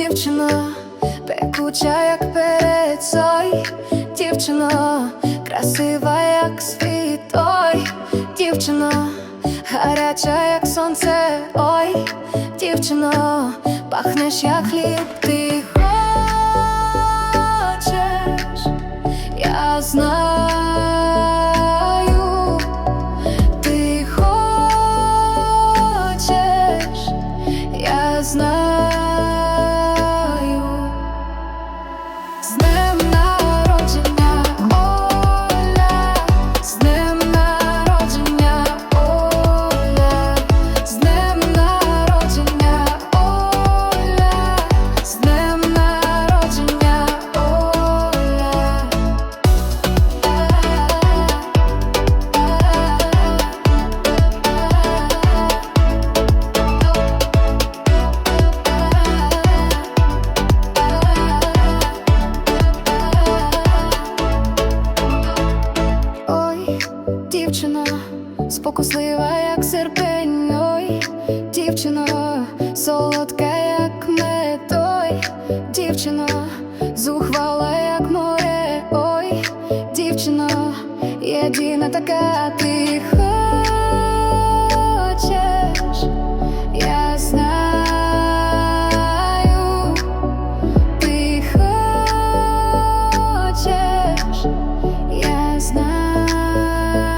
Дівчино, пекуча, як перецой, дівчино, красива, як світ, ой, дівчино, гаряча, як сонце, ой, дівчино, пахнеш, як хліб, ти хочеш, я знаю, smell дівчина, спокуслива, як серпень, ой, дівчина, солодка, як мед, ой, дівчина, зухвала, як море, ой, дівчина, єдина така ти хочеш, я знаю, знаю,